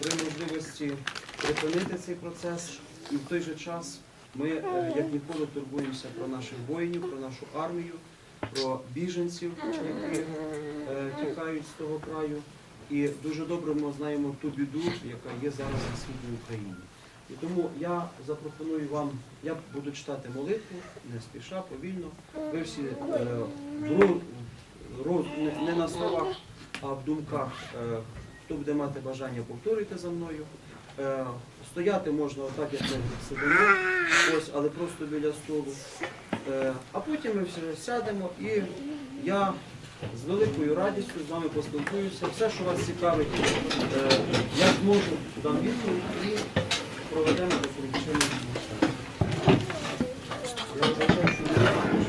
при можливості припинити цей процес. І в той же час ми, е, як ніколи, турбуємося про наших воїнів, про нашу армію, про біженців, які е, тікають з того краю. І дуже добре ми знаємо ту біду, яка є зараз на східній Україні. І тому я запропоную вам, я буду читати молитву, не спіша, повільно. Ви всі е, в не- не на словах, а в думках, е, хто буде мати бажання, повторюйте за мною. Е, Стояти можна отак, як ми сидимо, ось, але просто біля столу. Е, А потім ми всі сядемо і я з великою радістю з вами поспілкуюся. Все, що вас цікавить, е, я зможу дам відповідь і проведемо таку відчинну. Я вважаю, що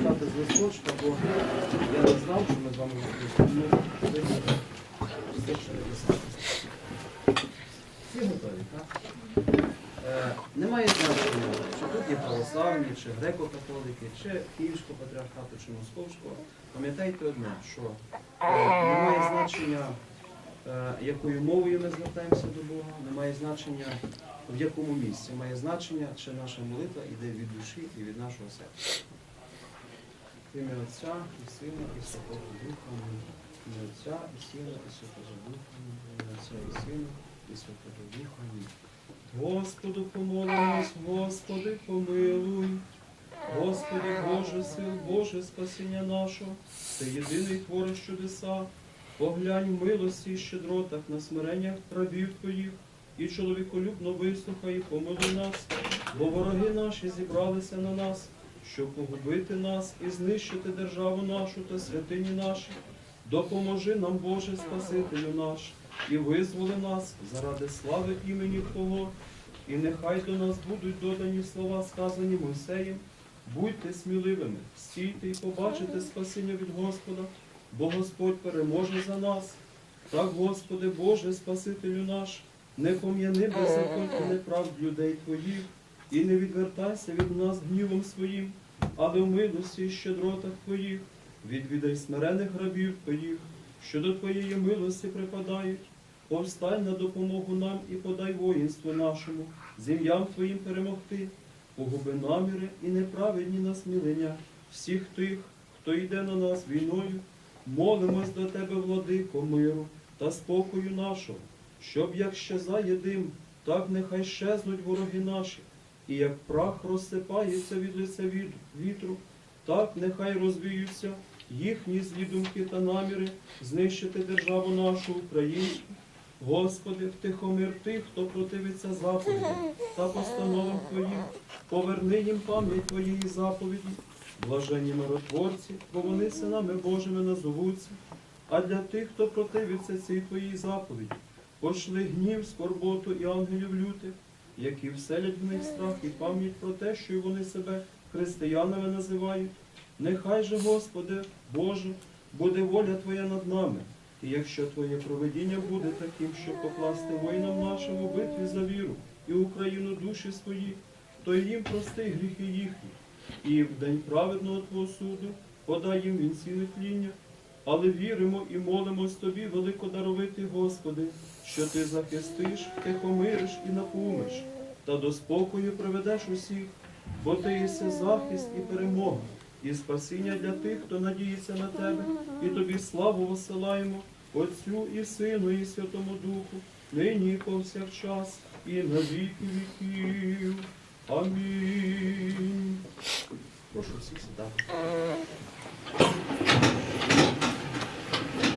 я буду з листочка, бо я не знав, що ми з вами все написати. Всі готові, так? Немає значення, чи тут є православні, чи греко-католики, чи Київського патріархату, чи Московського. Пам'ятайте одне, що е, немає значення, е, якою мовою ми звертаємося до Бога, немає значення, в якому місці. Має значення, чи наша молитва йде від душі і від нашого серця. В ім'я Отця і Сина, і Святого Духа. Отця і Сина, і Святого Духа. Отця і Сина, і Святого Духа. Господу помолимось, Господи, помилуй. Господи, Боже сил, Боже спасіння нашого, Ти єдиний твориш чудеса. Поглянь в милості і щедротах на смиреннях рабів Твоїх, і чоловіколюбно вислухай, і помилуй нас, бо вороги наші зібралися на нас, щоб погубити нас і знищити державу нашу та святині наші. Допоможи нам, Боже, Спасителю наш, і визволи нас заради слави імені Твого, і нехай до нас будуть додані слова, сказані Мойсеєм. Будьте сміливими, стійте і побачите спасіння від Господа, бо Господь переможе за нас. Так, Господи, Боже, Спасителю наш, не пом'яни беззаконь і неправд людей Твоїх, і не відвертайся від нас гнівом своїм, але в милості і щедротах Твоїх відвідай смирених рабів Твоїх, що до Твоєї милості припадають. Повстань на допомогу нам і подай воїнству нашому, з ім'ям Твоїм перемогти, погуби наміри і неправедні насмілення всіх тих, хто йде на нас війною, молимось до Тебе, владико, миру та спокою нашого, щоб як щезає дим, так нехай щезнуть вороги наші, і як прах розсипається від лиця вітру, так нехай розвіються їхні злі думки та наміри знищити державу нашу українську. Господи, втихомир тих, хто противиться заповідям та постановам Твоїм, поверни їм пам'ять Твоєї заповіді, блаженні миротворці, бо вони синами Божими назовуться. А для тих, хто противиться цій Твоїй заповіді, пошли гнів, скорботу і ангелів лютих, які вселять в них страх і пам'ять про те, що вони себе християнами називають. Нехай же, Господи, Боже, буде воля Твоя над нами. І якщо Твоє проведіння буде таким, щоб покласти воїнам нашим у битві за віру і Україну душі свої, то їм прости гріхи їхні, і в день праведного Твого суду подай їм вінці нетління. Але віримо і молимось Тобі, великодаровитий Господи, що Ти захистиш, тихомириш і напумиш, та до спокою приведеш усіх, бо Ти єси захист і перемога, і спасіння для тих, хто надіється на Тебе, і Тобі славу висилаємо, Отцю і Сину, і Святому Духу, нині і повсякчас, і на віки віків. Амінь. Прошу всіх сідати.